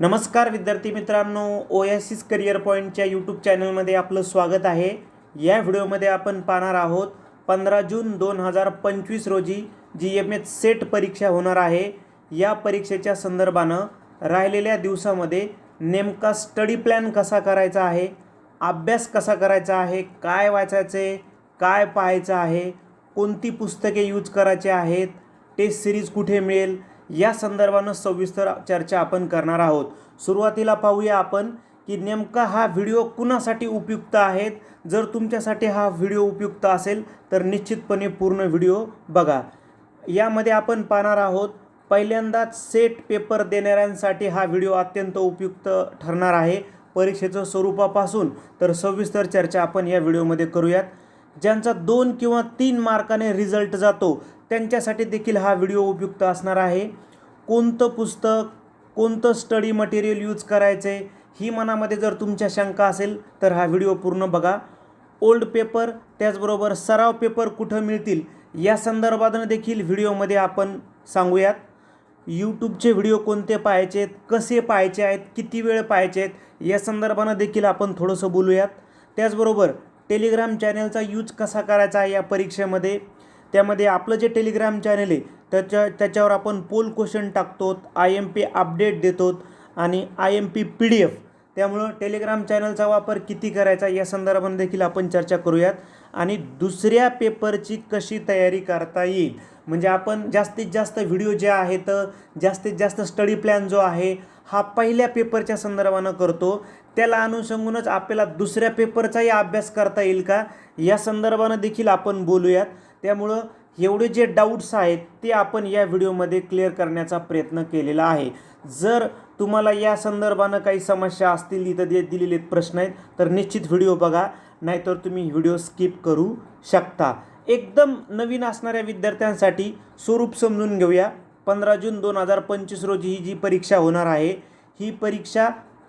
नमस्कार विद्यार्थी मित्रांनो ओएसिस करिअर पॉईंटच्या यूट्यूब चॅनलमध्ये आपलं स्वागत आहे. या व्हिडिओमध्ये आपण पाहणार आहोत पंधरा जून दोन हजार पंचवीस रोजी जी एम एच सेट परीक्षा होणार आहे. या परीक्षेच्या संदर्भानं राहिलेल्या दिवसामध्ये नेमका स्टडी प्लॅन कसा करायचा आहे अभ्यास कसा करायचा आहे काय वाचायचे काय पाहायचं आहे कोणती पुस्तके यूज करायची आहेत टेस्ट सिरीज कुठे मिळेल या संदर्भानं सविस्तर चर्चा आपण करणार आहोत. सुरुवातीला पाहूया आपण की नेमका हा व्हिडिओ कुणासाठी उपयुक्त आहेत? जर तुमच्यासाठी हा व्हिडिओ उपयुक्त असेल तर निश्चितपणे पूर्ण व्हिडिओ बघा. यामध्ये आपण पाहणार आहोत पहिल्यांदाच सेट पेपर देणाऱ्यांसाठी हा व्हिडिओ अत्यंत उपयुक्त ठरणार आहे. परीक्षेचं स्वरूपापासून तर सविस्तर चर्चा आपण या व्हिडिओमध्ये करूयात. ज्यांचा दोन किंवा तीन मार्काने रिझल्ट जातो त्यांच्यासाठी देखील हा व्हिडिओ उपयुक्त असणार आहे. कोणतं पुस्तक कोणतं स्टडी मटेरियल यूज करायचे ही मनामध्ये जर तुमच्या शंका असेल तर हा व्हिडिओ पूर्ण बघा. ओल्ड पेपर त्याचबरोबर सराव पेपर कुठं मिळतील या संदर्भानं देखील व्हिडिओमध्ये आपण सांगूयात. यूट्यूबचे व्हिडिओ कोणते पाहायचे आहेत कसे पाहायचे आहेत किती वेळ पाहायचे आहेत या संदर्भानं देखील आपण थोडंसं बोलूयात. त्याचबरोबर टेलिग्राम चॅनलचा यूज कसा करायचा आहे या परीक्षेमध्ये त्यामध्ये आपलं जे टेलिग्राम चॅनल आहे त्याच्या त्याच्यावर आपण पोल क्वेश्चन टाकतो आय एम पी अपडेट देतो आणि I M P P D F त्यामुळं टेलिग्राम चॅनलचा वापर किती करायचा या संदर्भाने देखील आपण चर्चा करूयात. आणि दुसऱ्या पेपरची कशी तयारी करता येईल? म्हणजे आपण जास्तीत जास्त व्हिडिओ जे आहेत जास्तीत जास्त स्टडी प्लॅन जो आहे हा पहिल्या पेपरच्या संदर्भानं करतो. त्याला अनुषंगूनच आपल्याला दुसऱ्या पेपरचाही अभ्यास करता येईल का? या संदर्भानं देखील आपण बोलूयात. त्यामुळं एवढे जे डाऊट्स आहेत ते आपण या व्हिडिओमध्ये क्लिअर करण्याचा प्रयत्न केलेला आहे. जर तुम्हाला या संदर्भानं काही समस्या असतील इथं जे दिलेले प्रश्न आहेत तर निश्चित व्हिडिओ बघा. नाहीतर तुम्ही व्हिडिओ स्किप करू शकता. एकदम नवीन असणाऱ्या विद्यार्थ्यांसाठी स्वरूप समजून घेऊया. पंधरा जून दोन हजार पंचवीस रोजी ही जी परीक्षा होणार आहे ही परीक्षा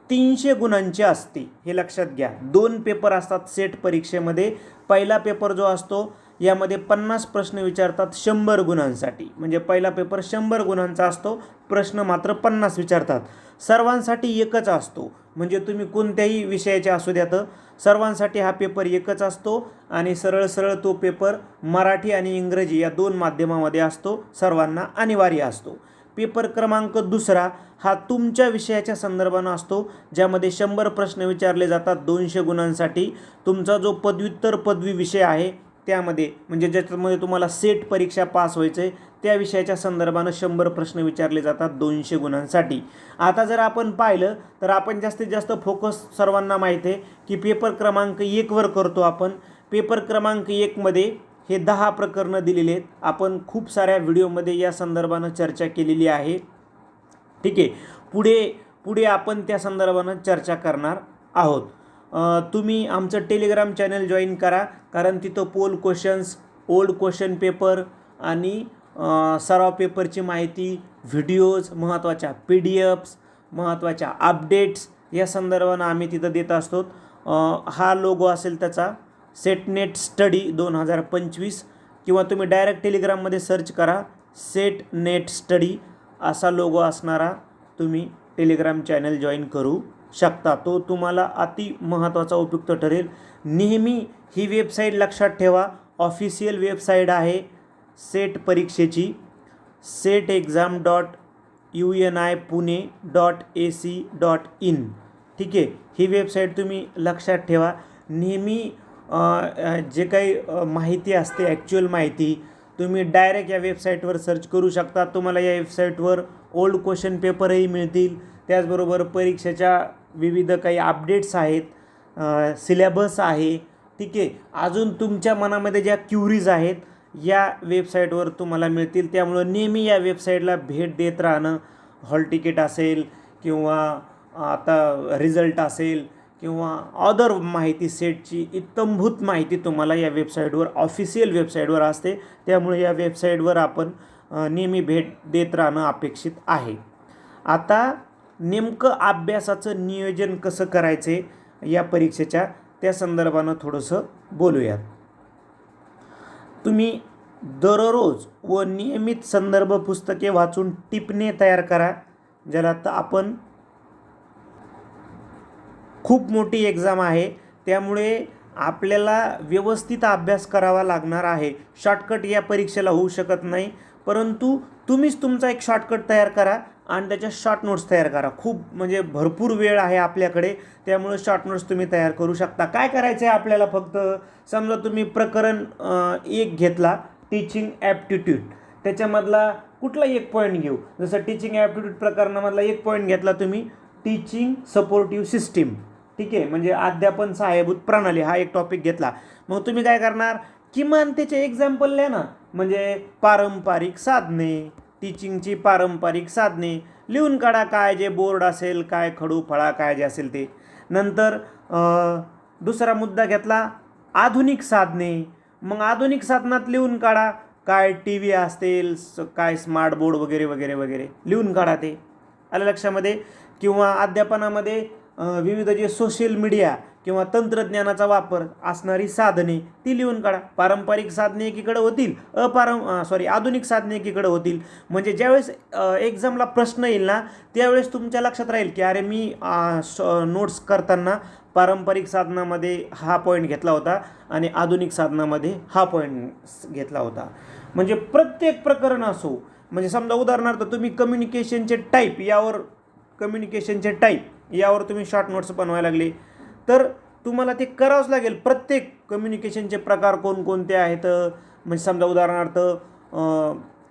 तीनशे गुणांची असते. हे लक्षात घ्या. दोन पेपर असतात सेट परीक्षेमध्ये. पहिला पेपर जो असतो यामध्ये पन्नास प्रश्न विचारतात शंभर गुणांसाठी. म्हणजे पहिला पेपर शंभर गुणांचा असतो प्रश्न मात्र पन्नास विचारतात. सर्वांसाठी एकच असतो. म्हणजे तुम्ही कोणत्याही विषयाचे असू द्यात सर्वांसाठी हा पेपर एकच असतो आणि सरळ सरळ तो पेपर मराठी आणि इंग्रजी या दोन माध्यमामध्ये असतो सर्वांना अनिवार्य असतो. पेपर क्रमांक दुसरा हा तुमच्या विषयाच्या संदर्भानं असतो ज्यामध्ये शंभर प्रश्न विचारले जातात दोनशे गुणांसाठी. तुमचा जो पदव्युत्तर पदवी विषय आहे त्यामध्ये म्हणजे ज्याच्यामध्ये तुम्हाला सेट परीक्षा पास व्हायचं आहे त्या विषयाच्या संदर्भानं शंभर प्रश्न विचारले जातात दोनशे गुणांसाठी. आता जर आपण पाहिलं तर आपण जास्तीत जास्त फोकस सर्वांना माहीत आहे की पेपर क्रमांक एकवर करतो आपण. पेपर क्रमांक एकमध्ये हे दहा प्रकरणं दिलेली आहेत. आपण खूप साऱ्या व्हिडिओमध्ये या संदर्भानं चर्चा केलेली आहे. ठीक आहे. पुढे पुढे आपण त्या संदर्भानं चर्चा करणार आहोत. तुम्ही आमचं टेलिग्राम चॅनल जॉईन करा कारण तिथं poll questions old question paper आणि सराव पेपरची माहिती व्हिडिओज महत्त्वाच्या पी डी एफ्स महत्त्वाच्या अपडेट्स या संदर्भानं आम्ही तिथं देत असतो. हा लोगो असेल त्याचा सेटनेट स्टडी दोन हजार पंचवीस किंवा तुम्ही डायरेक्ट टेलिग्राममध्ये सर्च करा सेट नेट स्टडी असा लोगो असणारा तुम्ही टेलिग्राम चॅनल जॉईन करू. शकता. तो तुम्हाला अति महत्त्वाचा उपयुक्त ठरेल. नेहमी ही वेबसाईट लक्षात ठेवा. ऑफिशियल वेबसाईट आहे सेट परीक्षेची. SET exam dot U N I Pune dot A C dot in. ठीक आहे? ही वेबसाईट तुम्ही लक्षात ठेवा. नेहमी जे काही माहिती असते ॲक्च्युअल माहिती तुम्ही डायरेक्ट या वेबसाईटवर सर्च करू शकता. तुम्हाला या वेबसाईटवर ओल्ड क्वेश्चन पेपरही मिळतील. त्याचबरोबर परीक्षेच्या विविध काही अपडेट्स आहेत सिलेबस आहे ठीक आहे. अजून तुमच्या मनामध्ये ज्या क्युरीज आहेत या वेबसाईटवर तुम्हाला मिळतील. त्यामुळं नेहमी या वेबसाईटला भेट देत राहणं हॉल तिकीट असेल किंवा आता रिझल्ट असेल किंवा अदर माहिती सेटची इत्तंभूत माहिती तुम्हाला या वेबसाईटवर ऑफिशियल वेबसाईटवर असते. त्यामुळे या वेबसाईटवर आपण नेहमी भेट देत राहणं अपेक्षित आहे. आता नेमकं अभ्यासाचं नियोजन कसं करायचे या परीक्षेच्या त्या संदर्भानं थोडंसं बोलूयात. तुम्ही दररोज व नियमित संदर्भ पुस्तके वाचून टिपणे तयार करा ज्याला आता आपण खूप मोठी एक्झाम आहे. त्यामुळे आपल्याला व्यवस्थित अभ्यास करावा लागणार आहे. शॉर्टकट या परीक्षेला होऊ शकत नाही. परंतु तुम्हीच तुमचा एक शॉर्टकट तयार करा. आणि त्याच्या शॉर्ट नोट्स तयार करा. खूप म्हणजे भरपूर वेळ आहे आपल्याकडे. त्यामुळे शॉर्ट नोट्स तुम्ही तयार करू शकता. काय करायचं आहे आपल्याला फक्त? समजा तुम्ही प्रकरण एक घेतला टीचिंग ॲप्टिट्यूड त्याच्यामधला कुठला एक पॉईंट घेऊ? जसं टीचिंग ॲप्टिट्यूड प्रकरणामधला एक पॉईंट घेतला तुम्ही टीचिंग सपोर्टिव्ह सिस्टीम ठीक आहे? म्हणजे अध्यापन सहाय्यभूत प्रणाली हा एक टॉपिक घेतला. मग तुम्ही काय करणार? किमान त्याचे एक्झाम्पल लिहा ना. म्हणजे पारंपरिक साधने. टीचिंगची पारंपरिक साधने. लिहून काढा काय जे बोर्ड असेल काय खडू फळा काय जे असेल ते. नंतर दुसरा मुद्दा घेतला आधुनिक साधने. मग आधुनिक साधनात लिहून काढा काय टी व्ही असतील स- काय स्मार्ट बोर्ड वगैरे वगैरे वगैरे. लिहून काढा ते. आलं लक्षामध्ये? किंवा अध्यापनामध्ये विविध जे सोशल मीडिया किंवा तंत्रज्ञानाचा वापर असणारी साधने ती लिहून काढा. पारंपरिक साधने एकीकडं होतील अपारं सॉरी आधुनिक साधने एकीकडं होतील. म्हणजे ज्यावेळेस एक्झामला प्रश्न येईल ना त्यावेळेस तुमच्या लक्षात राहील की अरे मी नोट्स करताना पारंपरिक साधनामध्ये हा पॉईंट घेतला होता आणि आधुनिक साधनामध्ये हा पॉईंट घेतला होता. म्हणजे प्रत्येक प्रकरण असो म्हणजे समजा उदाहरणार्थ तुम्ही कम्युनिकेशनचे टाईप यावर कम्युनिकेशनचे टाईप यावर तुम्ही शॉर्ट नोट्स बनवायला लागले. तर तुम्हाला ते करावंच लागेल. प्रत्येक कम्युनिकेशनचे प्रकार कोणकोणते आहेत? म्हणजे समजा उदाहरणार्थ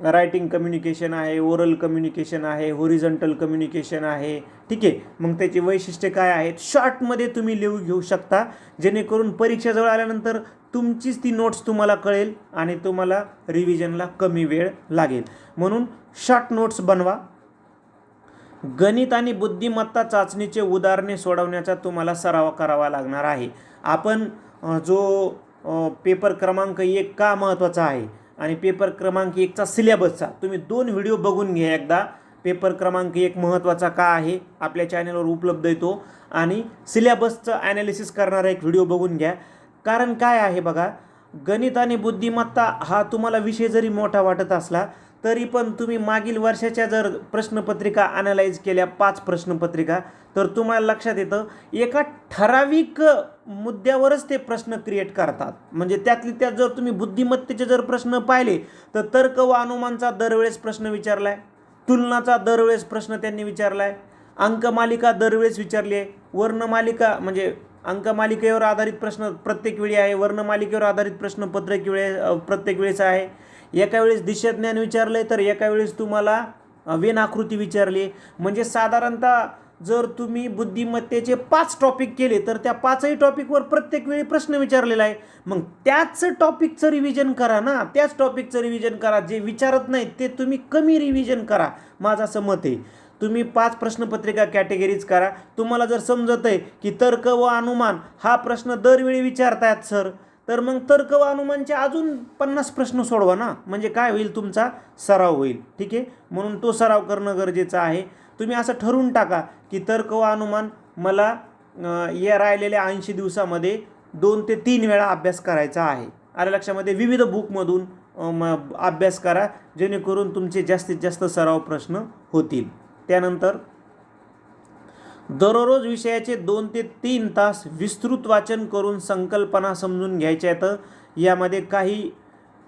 रायटिंग कम्युनिकेशन आहे ओरल कम्युनिकेशन आहे होरिझंटल कम्युनिकेशन आहे. ठीक आहे? मग त्याची वैशिष्ट्ये काय आहेत? शॉर्टमध्ये तुम्ही लिहू घेऊ शकता. जेणेकरून परीक्षेजवळ आल्यानंतर तुमचीच ती नोट्स तुम्हाला कळेल आणि तुम्हाला रिव्हिजनला कमी वेळ लागेल. म्हणून शॉर्ट नोट्स बनवा. गणित आणि बुद्धिमत्ता चाचणीचे उदाहरणे सोडवण्याचा तुम्हाला सराव करावा लागणार आहे. आपण जो पेपर क्रमांक एक का महत्त्वाचा आहे आणि पेपर क्रमांक एकचा सिलेबसचा तुम्ही दोन व्हिडिओ बघून घ्या एकदा. पेपर क्रमांक एक महत्त्वाचा का आहे आपल्या चॅनलवर उपलब्ध येतो आणि सिलेबसचं ॲनालिसिस करणारा एक व्हिडिओ बघून घ्या. कारण काय आहे बघा गणित आणि बुद्धिमत्ता हा तुम्हाला विषय जरी मोठा वाटत असला तरी पण तुम्ही मागील वर्षाच्या जर प्रश्नपत्रिका अनालाइज केल्या पाच प्रश्नपत्रिका तर तुम्हाला लक्षात येतं एका ठराविक मुद्द्यावरच ते प्रश्न क्रिएट करतात. म्हणजे त्यातली त्यात जर तुम्ही बुद्धिमत्तेचे जर प्रश्न पाहिले तर तर्क व अनुमानचा दरवेळेस प्रश्न विचारला आहे तुलनाचा दरवेळेस प्रश्न त्यांनी विचारला आहे अंकमालिका दरवेळेस विचारली आहे वर्णमालिका म्हणजे अंकमालिकेवर आधारित प्रश्न प्रत्येक वेळी आहे वर्णमालिकेवर आधारित प्रश्न प्रत्येक वेळे प्रत्येक वेळेचा आहे एका वेळेस दिशाज्ञान विचारले तर एका वेळेस तुम्हाला वेनाकृती वेन आकृती विचारली. आहे म्हणजे साधारणतः जर तुम्ही बुद्धिमत्तेचे पाच टॉपिक केले तर त्या पाचही टॉपिकवर प्रत्येक वेळी प्रश्न विचारलेला आहे. मग त्याच टॉपिकचं रिव्हिजन करा ना. त्याच टॉपिकचं रिव्हिजन करा. जे विचारत नाहीत ते तुम्ही कमी रिव्हिजन करा. माझं असं मत आहे. तुम्ही पाच प्रश्नपत्रिका कॅटेगरीज करा. तुम्हाला जर समजत आहे की तर्क व अनुमान हा प्रश्न दरवेळी विचारतायत सर तर मग तर्क व अनुमानचे अजून पन्नास प्रश्न सोडवा ना. म्हणजे काय होईल तुमचा? सराव होईल. ठीक आहे? म्हणून तो सराव करणं गरजेचं आहे. तुम्ही असं ठरवून टाका की तर्क व अनुमान मला या राहिलेल्या ऐंशी दिवसामध्ये दोन ते तीन वेळा अभ्यास करायचा आहे. आल्या लक्षामध्ये विविध बुकमधून म अभ्यास करा. जेणेकरून तुमचे जास्तीत जास्त सराव प्रश्न होतील. त्यानंतर दररोज विषयाचे दोन ते तीन तास विस्तृत वाचन करून संकल्पना समजून घ्यायच्या आहेत. यामध्ये काही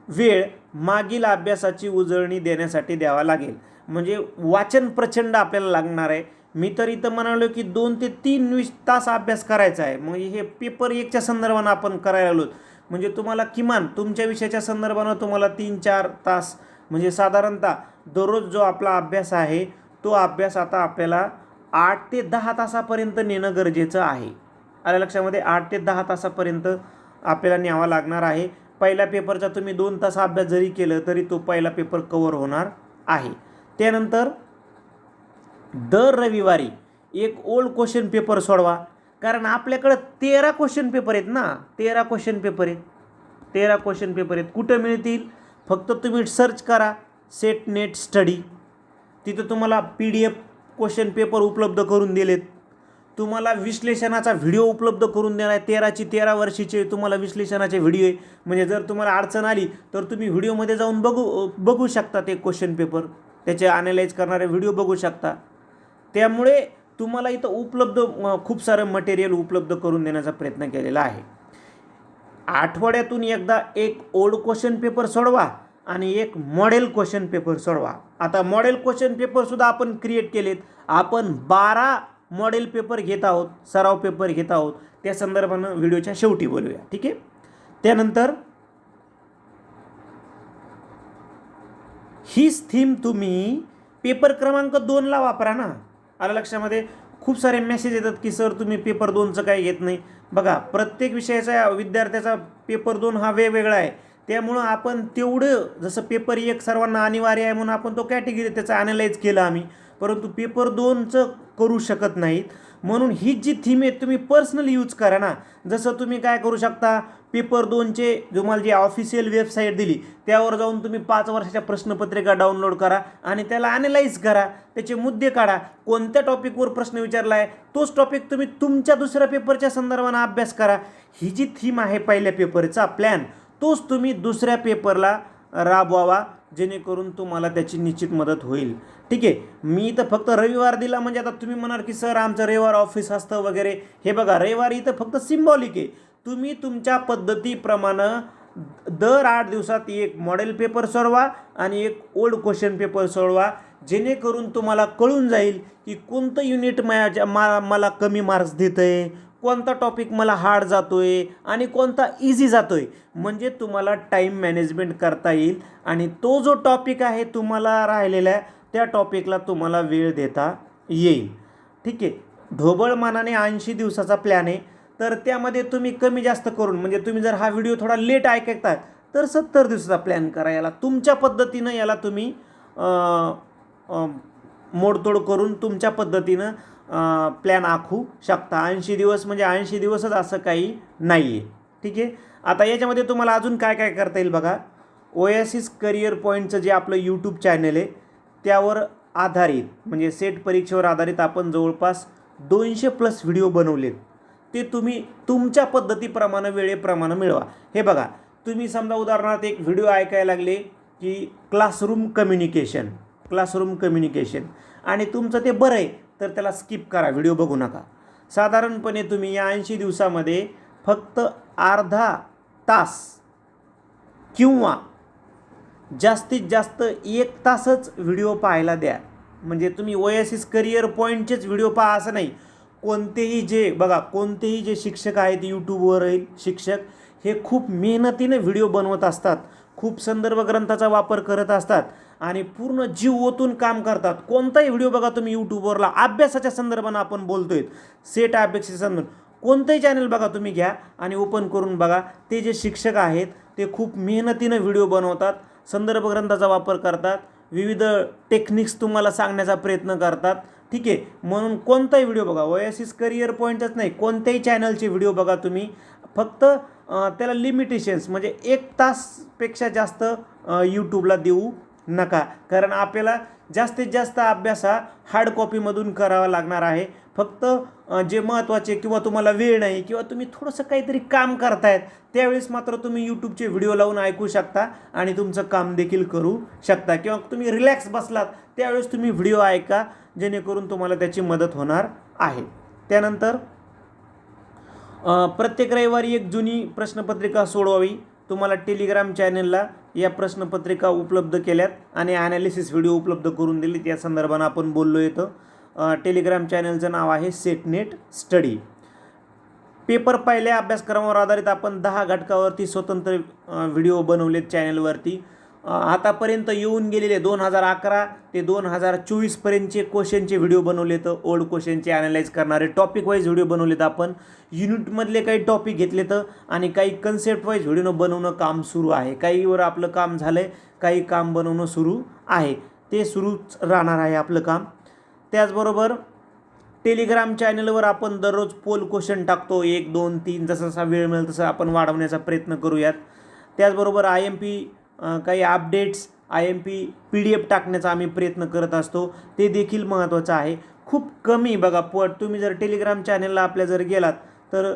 वेळ मागील अभ्यासाची उजळणी देण्यासाठी द्यावा लागेल. म्हणजे वाचन प्रचंड आपल्याला लागणार आहे. मी तर इथं म्हणालो की दोन ते तीन वीस तास अभ्यास करायचा आहे. म्हणजे हे पेपर एकच्या संदर्भानं आपण करायला आलो म्हणजे तुम्हाला किमान तुमच्या विषयाच्या संदर्भानं तुम्हाला तीन चार तास म्हणजे साधारणतः दररोज जो आपला अभ्यास आहे तो अभ्यास आता आपल्याला आठ ते दहा तासापर्यंत नेणं गरजेचं आहे. आल्या लक्षामध्ये? आठ ते दहा तासापर्यंत आपल्याला न्यावा लागणार आहे. पहिल्या पेपरचा तुम्ही दोन तास अभ्यास जरी केलं तरी तो पहिला पेपर कवर होणार आहे. त्यानंतर दर रविवारी एक ओल्ड क्वेश्चन पेपर सोडवा. कारण आपल्याकडं तेरा क्वेश्चन पेपर आहेत ना? तेरा क्वेश्चन पेपर आहेत. तेरा क्वेश्चन पेपर आहेत. कुठं मिळतील? फक्त तुम्ही सर्च करा. सेट नेट स्टडी तिथं तुम्हाला P D F question paper उपलब्ध करून दिलेत. तुम्हाला विश्लेषणाचा व्हिडिओ उपलब्ध करून देणार आहे. तेराची तेरा वर्षीचे तुम्हाला विश्लेषणाचे व्हिडिओ आहे. म्हणजे जर तुम्हाला अडचण आली तर तुम्ही व्हिडिओमध्ये जाऊन बघू बघू शकता ते क्वेश्चन पेपर त्याचे अनालाइज करणारे व्हिडिओ बघू शकता. त्यामुळे तुम्हाला इथं उपलब्ध खूप सारं मटेरियल उपलब्ध करून देण्याचा प्रयत्न केलेला आहे. आठवड्यातून एकदा एक ओल्ड क्वेश्चन पेपर सोडवा आणि एक मॉडेल क्वेश्चन पेपर सोडवा. आता मॉडेल क्वेश्चन पेपरसुद्धा आपण क्रिएट केलेत. आपण बारा मॉडेल पेपर घेत आहोत सराव पेपर घेत आहोत. त्या संदर्भानं व्हिडिओच्या शेवटी बोलूया. ठीक आहे? त्यानंतर हीच थीम तुम्ही पेपर क्रमांक दोनला वापरा ना. आला लक्षामध्ये? खूप सारे मेसेज येतात की सर तुम्ही पेपर दोनचं काही घेत नाही. बघा प्रत्येक विषयाचा विद्यार्थ्याचा पेपर दोन हा वेगवेगळा आहे. त्यामुळं आपण तेवढं जसं पेपर एक सर्वांना अनिवार्य आहे म्हणून आपण तो कॅटेगरी त्याचा ॲनालाइज केलं आम्ही. परंतु पेपर दोनचं करू शकत नाहीत. म्हणून ही जी थीम आहे तुम्ही पर्सनली यूज करा ना. जसं तुम्ही काय करू शकता पेपर दोनचे तुम्हाला जी ऑफिशियल वेबसाईट दिली त्यावर जाऊन तुम्ही पाच वर्षाच्या प्रश्नपत्रिका डाउनलोड करा आणि त्याला ॲनालाइज करा. त्याचे मुद्दे काढा. कोणत्या टॉपिकवर प्रश्न विचारला आहे तोच टॉपिक तुम्ही तुमच्या दुसऱ्या पेपरच्या संदर्भानं अभ्यास करा. ही जी थीम आहे पहिल्या पेपरचा प्लॅन तोच तुम्ही दुसऱ्या पेपरला राबवावा जेणेकरून तुम्हाला त्याची निश्चित मदत होईल. ठीक आहे? मी तर फक्त रविवार दिला म्हणजे आता तुम्ही म्हणाल की सर आमचं रविवार ऑफिस असतं वगैरे. हे बघा रविवार इथं फक्त सिम्बॉलिक आहे. तुम्ही तुमच्या पद्धतीप्रमाणे दर आठ दिवसात एक मॉडेल पेपर सोडवा आणि एक ओल्ड क्वेश्चन पेपर सोडवा जेणेकरून तुम्हाला कळून जाईल की कोणतं युनिट माझ्या मा मला कमी मार्क्स देतं आहे कोणता टॉपिक मला हार्ड जातो आहे आणि कोणता इझी जातो आहे म्हणजे तुम्हाला टाईम मॅनेजमेंट करता येईल आणि तो जो टॉपिक आहे तुम्हाला राहिलेला आहे त्या टॉपिकला तुम्हाला वेळ देता येईल. ठीक आहे? ढोबळ मानाने ऐंशी दिवसाचा प्लॅन आहे. तर त्यामध्ये तुम्ही कमी जास्त करून म्हणजे तुम्ही जर हा व्हिडिओ थोडा लेट ऐकता तर सत्तर दिवसाचा प्लॅन करा. याला तुमच्या पद्धतीनं याला तुम्ही आ, आ, मोडतोड करून तुमच्या पद्धतीनं प्लॅन आखू शकता. ऐंशी दिवस म्हणजे ऐंशी दिवसच असं काही नाही आहे ठीक आहे? आता याच्यामध्ये तुम्हाला अजून काय काय करता येईल बघा. ओएसिस करिअर पॉईंटचं जे आपलं यूट्यूब चॅनल आहे त्यावर आधारित म्हणजे सेट परीक्षेवर आधारित आपण जवळपास दोनशे प्लस व्हिडिओ बनवलेत. ते तुम्ही तुमच्या पद्धतीप्रमाणे वेळेप्रमाणे मिळवा. हे बघा तुम्ही समजा उदाहरणार्थ एक व्हिडिओ ऐकायला लागले की क्लासरूम कम्युनिकेशन क्लासरूम कम्युनिकेशन आणि तुमचं ते बरं आहे तर त्याला स्किप करा व्हिडिओ बघू नका. साधारणपणे तुम्ही या ऐंशी दिवसामध्ये फक्त अर्धा तास किंवा जास्तीत जास्त एक तासच व्हिडिओ पाहायला द्या. म्हणजे तुम्ही ओएसिस करिअर पॉईंटचेच व्हिडिओ पहा असं नाही. कोणतेही जे बघा कोणतेही जे शिक्षक आहेत यूट्यूबवरील शिक्षक हे खूप मेहनतीने व्हिडिओ बनवत असतात. खूप संदर्भ ग्रंथाचा वापर करत असतात. आणि पूर्ण जीव ओतून काम करतात. कोणताही व्हिडिओ बघा तुम्ही यूट्यूबवरला अभ्यासाच्या संदर्भानं आपण बोलतोय. सेट अभ्यासाच्या संदर्भ कोणतंही चॅनल बघा तुम्ही घ्या आणि ओपन करून बघा. ते जे शिक्षक आहेत ते खूप मेहनतीनं व्हिडिओ बनवतात संदर्भ ग्रंथाचा वापर करतात विविध टेक्निक्स तुम्हाला सांगण्याचा प्रयत्न करतात. ठीक आहे? म्हणून कोणताही व्हिडिओ बघा. ओएसिस करिअर पॉईंटच नाही. कोणत्याही चॅनलचे व्हिडिओ बघा तुम्ही. फक्त त्याला लिमिटेशन्स म्हणजे एक तासपेक्षा जास्त यूट्यूबला देऊ. नका. कारण आपल्याला जास्तीत जास्त अभ्यास हा हार्ड कॉपीमधून करावा लागणार आहे. फक्त जे महत्त्वाचे किंवा तुम्हाला वेळ नाही किंवा तुम्ही थोडंसं काहीतरी काम करतायत त्यावेळेस मात्र तुम्ही यूट्यूबचे व्हिडिओ लावून ऐकू शकता आणि तुमचं काम देखील करू शकता. किंवा तुम्ही रिलॅक्स बसलात त्यावेळेस तुम्ही व्हिडिओ ऐका जेणेकरून तुम्हाला त्याची मदत होणार आहे. त्यानंतर प्रत्येक रविवारी एक जुनी प्रश्नपत्रिका सोडवावी. तुम्हाला टेलिग्राम चॅनलला या प्रश्नपत्रिका उपलब्ध केल्यात आणि ॲनालिसिस व्हिडिओ उपलब्ध करून दिली त्या संदर्भानं आपण बोललो येतं टेलिग्राम चॅनलचं नाव आहे सेटनेट स्टडी पेपर पहिल्या अभ्यासक्रमावर आधारित आपण दहा घटकावरती स्वतंत्र व्हिडिओ बनवलेत चॅनलवरती आतापर्यंत येऊन गेलेले दोन हजार अकरा ते दोन हजार चोवीसपर्यंतचे क्वेश्चनचे व्हिडिओ बनवले तर ओल्ड क्वेश्चनचे ॲनालाइज करणारे टॉपिक वाईज व्हिडिओ बनवलेत आपण. युनिटमधले काही टॉपिक घेतले तर आणि काही कन्सेप्ट वाईज व्हिडिओ बनवणं काम सुरू आहे. काहीवर आपलं काम झालं आहे काही काम बनवणं सुरू आहे. ते सुरूच राहणार आहे आपलं काम. त्याचबरोबर टेलिग्राम चॅनलवर आपण दररोज पोल क्वेश्चन टाकतो. एक दोन तीन जसा जसा वेळ मिळेल तसं आपण वाढवण्याचा प्रयत्न करूयात. त्याचबरोबर आय एम पी काही updates I M P P D F टाकण्याचा आम्ही प्रयत्न करत असतो. ते देखील महत्त्वाचं आहे. खूप कमी बघा पट तुम्ही जर टेलिग्राम चॅनलला आपल्या जर गेलात तर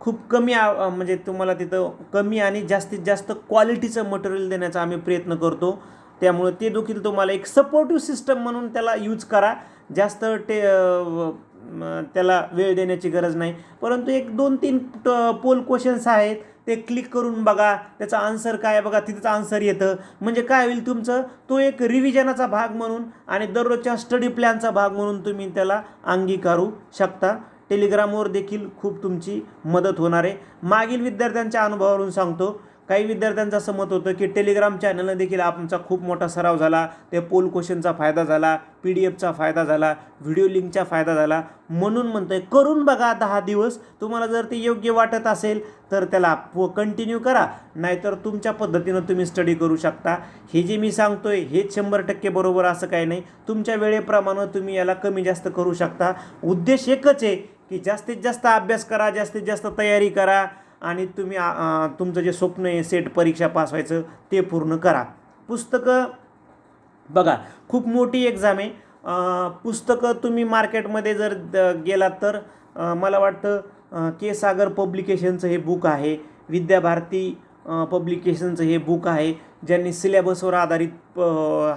खूप कमी म्हणजे तुम्हाला तिथं कमी आणि जास्तीत जास्त क्वालिटीचं मटेरियल देण्याचा आम्ही प्रयत्न करतो. त्यामुळे ते देखील तुम्हाला एक सपोर्टिव्ह सिस्टम म्हणून त्याला यूज करा. जास्त टे त्याला वेळ देण्याची गरज नाही. परंतु एक दोन तीन पोल क्वेश्चन्स आहेत. ते क्लिक करून बघा. त्याचा आन्सर काय बघा. तिथंच आन्सर येतं. म्हणजे काय होईल तुमचं? तो एक रिव्हिजनाचा भाग म्हणून आणि दररोजच्या स्टडी प्लॅनचा भाग म्हणून तुम्ही त्याला अंगीकारू शकता. टेलिग्रामवर देखील खूप तुमची मदत होणार आहे. मागील विद्यार्थ्यांच्या अनुभवावरून सांगतो. काही विद्यार्थ्यांचं असं मत होतं की टेलिग्राम चॅनलनं देखील आमचा खूप मोठा सराव झाला ते पोल क्वेश्चनचा फायदा झाला पी डी एफचा फायदा झाला व्हिडिओ लिंकचा फायदा झाला. म्हणून म्हणतोय करून बघा दहा दिवस. तुम्हाला जर ते योग्य वाटत असेल तर त्याला कंटिन्यू करा. नाहीतर तुमच्या पद्धतीनं तुम्ही स्टडी करू शकता. हे जे मी सांगतो आहे हेच शंभर टक्के बरोबर असं काही नाही. तुमच्या वेळेप्रमाणे तुम्ही याला कमी जास्त करू शकता. उद्देश एकच आहे की जास्तीत जास्त अभ्यास करा जास्तीत जास्त तयारी करा. आणि तुम्ही तुमचं जे स्वप्न आहे सेट परीक्षा पास व्हायचं ते पूर्ण करा. पुस्तकं बघा खूप मोठी एक्झाम आहे. पुस्तकं तुम्ही मार्केटमध्ये जर द- गेलात तर मला वाटतं के सागर पब्लिकेशनचं हे बुक आहे. विद्याभारती पब्लिकेशनचं हे बुक आहे. ज्यांनी सिलेबसवर आधारित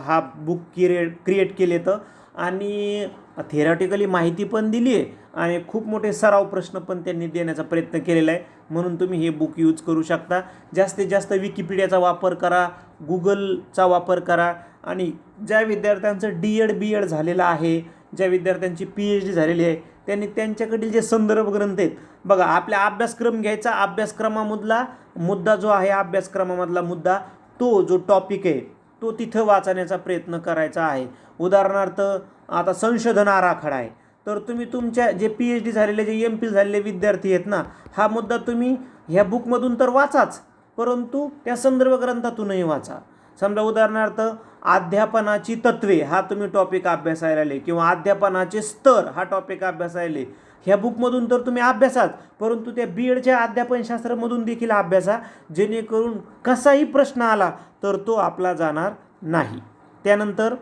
हा बुक क्रिएट क्रिएट केले तर आणि थेरॉटिकली माहिती पण दिली आहे आणि खूप मोठे सराव प्रश्न पण त्यांनी देण्याचा प्रयत्न केलेला आहे. म्हणून तुम्ही हे बुक यूज करू शकता. जास्तीत जास्त विकिपीडियाचा वापर करा गुगलचा वापर करा आणि ज्या विद्यार्थ्यांचं डी एड बी एड झालेलं आहे ज्या विद्यार्थ्यांची पी एच डी झालेली आहे त्यांनी त्यांच्याकडील जे संदर्भ ग्रंथ आहेत बघा आपला अभ्यासक्रम घ्यायचा अभ्यासक्रमामधला मुद्दा जो आहे अभ्यासक्रमामधला मुद्दा तो जो टॉपिक आहे तो तिथं वाचण्याचा प्रयत्न करायचा आहे. उदाहरणार्थ आता संशोधन आराखडा आहे. तर तुम्ही तुमच्या जे पी एच डी झालेले जे एम पी झालेले विद्यार्थी आहेत ना हा मुद्दा तुम्ही ह्या बुकमधून तर वाचाच. परंतु त्या संदर्भ ग्रंथातूनही वाचा. समजा उदाहरणार्थ अध्यापनाची तत्वे हा तुम्ही टॉपिक अभ्यासायला आले किंवा अध्यापनाचे स्तर हा टॉपिक अभ्यासायले ह्या बुकमधून तर तुम्ही अभ्यासाच परंतु त्या बी एडच्या अध्यापनशास्त्रामधून देखील अभ्यासा. जेणेकरून कसाही प्रश्न आला तर तो आपला जाणार नाही. त्यानंतर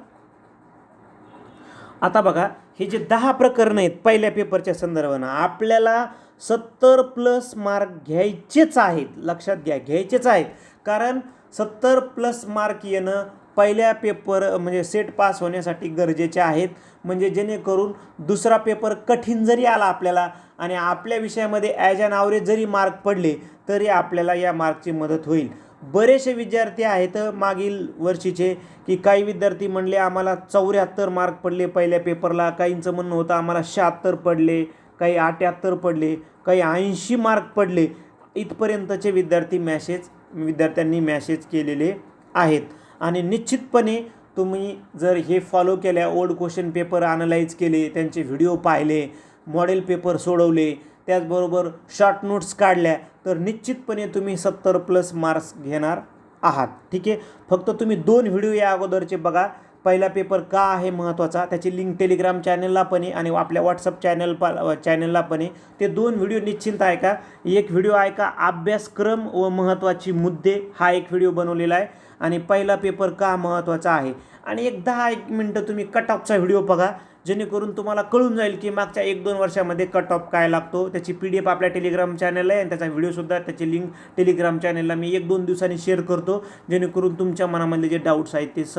आता बघा हे जे दहा प्रकरणं आहेत पहिल्या पेपरच्या संदर्भानं आपल्याला सत्तर प्लस मार्क घ्यायचेच आहेत. लक्षात घ्या घ्यायचेच आहेत. कारण सत्तर प्लस मार्क येणं पहिल्या पेपर म्हणजे सेट पास होण्यासाठी गरजेचे आहेत. म्हणजे जेणेकरून दुसरा पेपर कठीण जरी आला आपल्याला आणि आपल्या विषयामध्ये ॲज अन ॲव्हरेज जरी मार्क पडले तरी आपल्याला या मार्कची मदत होईल. बरेचसे विद्यार्थी आहेत मागील वर्षीचे की काही विद्यार्थी म्हणले आम्हाला चौऱ्याहत्तर मार्क पडले पहिल्या पेपरला काहींचं म्हणणं होतं आम्हाला शहात्तर पडले काही अठ्याहत्तर पडले काही ऐंशी मार्क पडले. इथपर्यंतचे विद्यार्थी मॅसेज विद्यार्थ्यांनी मॅसेज केलेले आहेत. आणि निश्चितपणे तुम्ही जर हे फॉलो केल्या ओल्ड क्वेश्चन पेपर अनालाइज केले त्यांचे व्हिडिओ पाहिले मॉडेल पेपर सोडवले त्याचबरोबर शॉर्ट नोट्स काढल्या तर निश्चितपणे तुम्ही सत्तर प्लस मार्क्स घेणार आहात. ठीक आहे? फक्त तुम्ही दोन व्हिडिओ या अगोदरचे बघा. पहिला पेपर का आहे महत्त्वाचा त्याची लिंक टेलिग्राम चॅनलला पण आहे आणि आपल्या व्हॉट्सअप चॅनल प चॅनलला पण आहे. ते दोन व्हिडिओ निश्चिंत ऐका एक व्हिडिओ ऐका अभ्यासक्रम व महत्त्वाची मुद्दे हा एक व्हिडिओ बनवलेला आहे. आणि पहिला पेपर का महत्त्वाचा आहे? आणि एक दहा एक मिनटं तुम्ही कट ऑफचा व्हिडिओ बघा. जेणेकरून तुम्हाला कळून जाईल की मागच्या एक दोन वर्षामध्ये कट ऑफ काय लागतो. त्याची पी डी एफ आपल्या टेलिग्राम चॅनल आहे आणि त्याचा व्हिडिओसुद्धा त्याची लिंक टेलिग्राम चॅनलला मी एक दोन दिवसांनी शेअर करतो. जेणेकरून तुमच्या मनामधले जे डाऊट्स आहेत ते स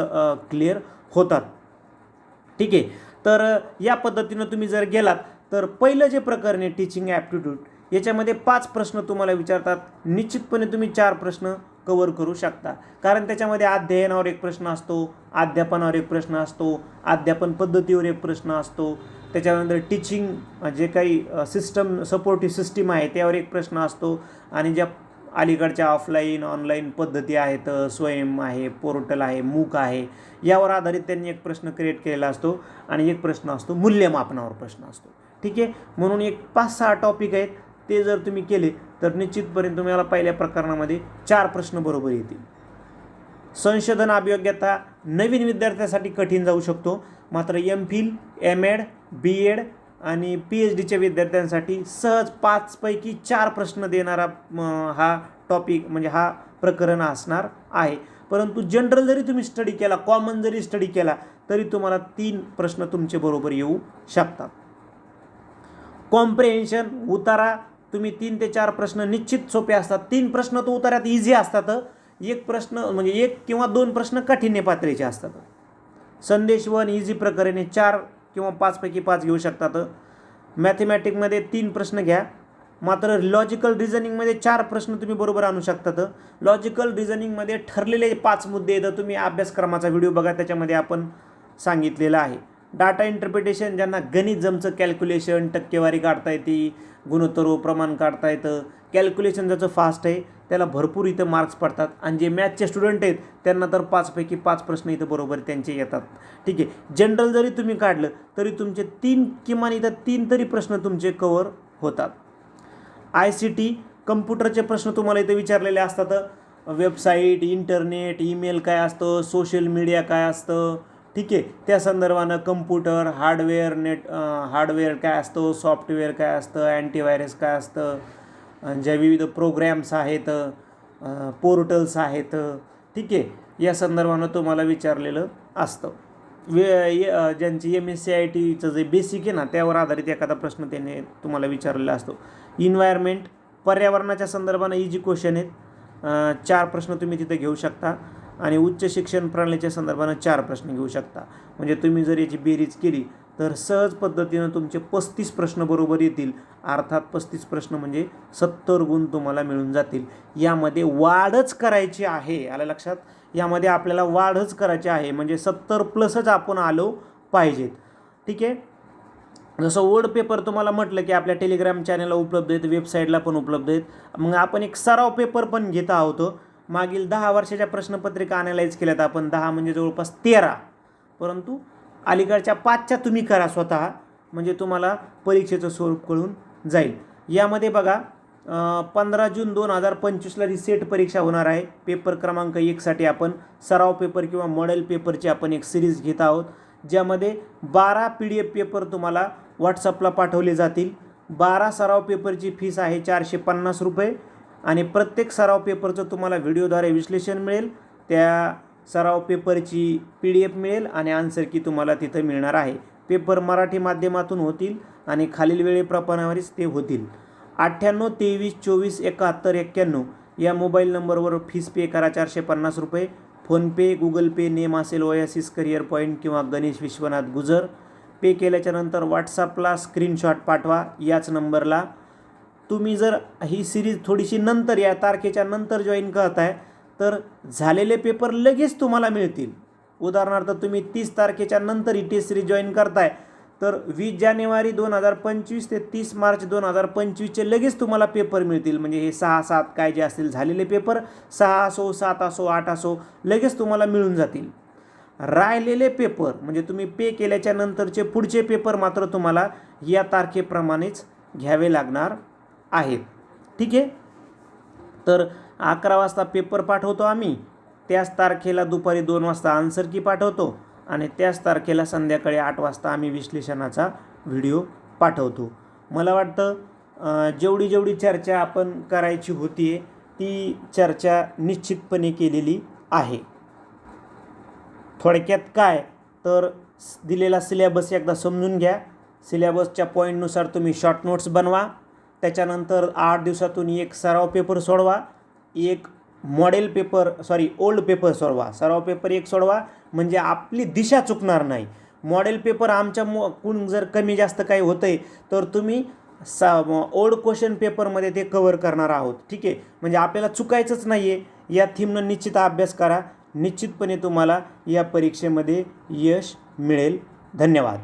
क्लिअर होतात. ठीक आहे? तर या पद्धतीनं तुम्ही जर गेलात तर पहिलं जे प्रकरण आहे टीचिंग ॲप्टिट्यूड याच्यामध्ये पाच प्रश्न तुम्हाला विचारतात. निश्चितपणे तुम्ही चार प्रश्न कवर करू शकता. कारण त्याच्यामध्ये अध्ययनावर एक प्रश्न असतो अध्यापनावर एक प्रश्न असतो अध्यापन पद्धतीवर एक प्रश्न असतो. त्याच्यानंतर टीचिंग जे काही सिस्टम सपोर्टिव्ह सिस्टीम आहे त्यावर एक प्रश्न असतो. आणि ज्या अलीकडच्या ऑफलाईन ऑनलाईन पद्धती आहेत स्वयं आहे पोर्टल आहे मूक आहे यावर आधारित त्यांनी एक प्रश्न क्रिएट केलेला असतो. आणि एक प्रश्न असतो मूल्यमापनावर प्रश्न असतो. ठीक आहे? म्हणून एक पाच सहा टॉपिक आहेत. ते जर तुम्ही केले तर निश्चितपर्यंत तुम्हाला पहिल्या प्रकरणामध्ये चार प्रश्न बरोबर येतील. संशोधन अभियोग्यता नवीन विद्यार्थ्यासाठी कठीण जाऊ शकतो. मात्र M Phil M Ed B Ed आणि पी एच डीच्या विद्यार्थ्यांसाठी सहज पाचपैकी चार प्रश्न देणारा हा टॉपिक म्हणजे हा प्रकरण असणार आहे. परंतु जनरल जरी तुम्ही स्टडी केला कॉमन जरी स्टडी केला तरी तुम्हाला तीन प्रश्न तुमचे बरोबर येऊ शकतात. कॉम्प्रिहेन्शन उतारा तुम्ही तीन ते चार प्रश्न निश्चित सोपे असतात. तीन प्रश्न तो उतार्यात इझी असतात. एक प्रश्न म्हणजे एक किंवा दोन प्रश्न काठिण्य पातळीचे असतात. संदेश वन इझी प्रकारेने चार किंवा पाचपैकी पाच घेऊ शकतात. मॅथमॅटिकमध्ये तीन प्रश्न घ्या. मात्र लॉजिकल रिझनिंगमध्ये चार प्रश्न तुम्ही बरोबर आणू शकतात. लॉजिकल रिझनिंगमध्ये ठरलेले पाच मुद्दे तर तुम्ही अभ्यासक्रमाचा व्हिडिओ बघा. त्याच्यामध्ये आपण सांगितलेलं आहे. डाटा इंटरप्रिटेशन ज्यांना गणित जमचं कॅल्क्युलेशन टक्केवारी काढता येते गुणोत्तर प्रमाण काढता येतं. कॅल्क्युलेशन ज्याचं फास्ट आहे त्याला भरपूर इथं मार्क्स पडतात. आणि जे मॅथचे स्टुडंट आहेत त्यांना तर पाचपैकी पाच प्रश्न इथं बरोबर त्यांचे येतात. ठीक आहे. जनरल जरी तुम्ही काढलं तरी तुमचे तीन किमान इथं तीन तरी प्रश्न तुमचे कवर होतात. आय सी टी कम्प्युटरचे प्रश्न तुम्हाला इथे विचारलेले असतात. वेबसाईट इंटरनेट ईमेल काय असतं सोशल मीडिया काय असतं ठीक आहे. त्या संदर्भानं कम्प्युटर हार्डवेअर नेट हार्डवेअर काय असतं सॉफ्टवेअर काय असतं अँटीव्हायरस काय असतं ज्या विविध प्रोग्रॅम्स आहेत पोर्टल्स आहेत ठीक आहे. या संदर्भानं तुम्हाला विचारलेलं असतं. वे ज्यांची एम एस सी आय टीचं जे बेसिक आहे ना त्यावर आधारित एखादा प्रश्न त्याने तुम्हाला विचारलेला असतो. इन्व्हायरमेंट पर्यावरणाच्या संदर्भानं इजी क्वेश्चन आहेत. चार प्रश्न तुम्ही तिथे घेऊ शकता. आणि उच्च शिक्षण प्रणालीच्या संदर्भानं चार प्रश्न घेऊ शकता. म्हणजे तुम्ही जर याची बेरीज केली तर सहज पद्धतीनं तुमचे पस्तीस प्रश्न बरोबर येतील. अर्थात पस्तीस प्रश्न म्हणजे सत्तर गुण तुम्हाला मिळून जातील. यामध्ये वाढच करायची आहे. आल्या लक्षात? यामध्ये आपल्याला वाढच करायची आहे. म्हणजे सत्तर प्लसच आपण आलो पाहिजेत. ठीक आहे? जसं वर्ड पेपर तुम्हाला म्हटलं की आपल्या टेलिग्राम चॅनलला उपलब्ध आहेत वेबसाईटला पण उपलब्ध आहेत. मग आपण एक सराव पेपर पण घेत आहोत. मागील दहा वर्षाच्या प्रश्नपत्रिका अनालाइज केल्यात आपण. दहा म्हणजे जवळपास तेरा. परंतु अलीकडच्या पाचच्या तुम्ही करा स्वतः म्हणजे तुम्हाला परीक्षेचं स्वरूप कळून जाईल. यामध्ये बघा पंधरा जून दोन हजार पंचवीसला जी सेट परीक्षा होणार आहे. पेपर क्रमांक एकसाठी आपण सराव पेपर किंवा मॉडेल पेपरची आपण एक सिरीज घेत आहोत ज्यामध्ये बारा पी डी एफ पेपर तुम्हाला व्हॉट्सअपला पाठवले जातील. बारा सराव पेपरची फीस आहे चारशे पन्नास रुपये. आणि प्रत्येक सराव पेपरचं तुम्हाला व्हिडिओद्वारे विश्लेषण मिळेल. त्या सराव पेपरची पी डी एफ मिळेल आणि आन्सर की तुम्हाला तिथं मिळणार आहे. पेपर मराठी माध्यमातून होतील आणि खालील वेळेप्रमाणेच ते होतील. अठ्ठ्याण्णव तेवीस चोवीस एकाहत्तर एक्क्याण्णव या मोबाईल नंबरवर फीस पे करा चारशे पन्नास रुपये. फोनपे गुगल पे नेम असेल ओयासिस करिअर पॉईंट किंवा गणेश विश्वनाथ गुजर. पे केल्याच्यानंतर व्हॉट्सअपला स्क्रीनशॉट पाठवा याच नंबरला. तुम्ही जर ही सिरीज थोडीशी नंतर या तारखेच्या नंतर जॉईन करताय तर झालेले पेपर लगेच तुम्हाला मिळतील. उदाहरणार्थ तुम्ही तीस तारखेच्या नंतर ही टेस्ट सिरीज जॉईन करताय तर वीस जानेवारी दोन हजार पंचवीस ते तीस मार्च दोन हजार पंचवीसचे लगेच तुम्हाला पेपर मिळतील. म्हणजे हे सहा सात काय जे असतील झालेले पेपर सहा असो सात असो आठ असो लगेच तुम्हाला मिळून जातील. राहिलेले पेपर म्हणजे तुम्ही पे केल्याच्या नंतरचे पुढचे पेपर मात्र तुम्हाला या तारखेप्रमाणेच घ्यावे लागणार. आहेत. ठीक आहे? तर अकरा वाजता पेपर पाठवतो आम्ही. त्याच तारखेला दुपारी दोन वाजता आन्सर की पाठवतो आणि त्याच तारखेला संध्याकाळी आठ वाजता आम्ही विश्लेषणाचा व्हिडिओ पाठवतो. मला वाटतं जेवढी जेवढी चर्चा आपण करायची होती ती चर्चा निश्चितपणे केलेली आहे. थोडक्यात काय? तर दिलेला सिलेबस एकदा समजून घ्या. सिलेबसच्या पॉईंटनुसार तुम्ही शॉर्ट नोट्स बनवा. त्याच्यानंतर आठ दिवसातून एक सराव पेपर सोडवा एक model paper sorry old paper सोडवा. सराव पेपर एक सोडवा म्हणजे आपली दिशा चुकणार नाही. मॉडेल पेपर आमच्या मो कोण जर कमी जास्त काही होतं आहे तर तुम्ही सा ओल्ड क्वेश्चन पेपरमध्ये ते कवर करणार आहोत. ठीक आहे? म्हणजे आपल्याला चुकायचंच नाही आहे या थीमनं निश्चित अभ्यास करा. निश्चितपणे तुम्हाला या परीक्षेमध्ये यश मिळेल. धन्यवाद.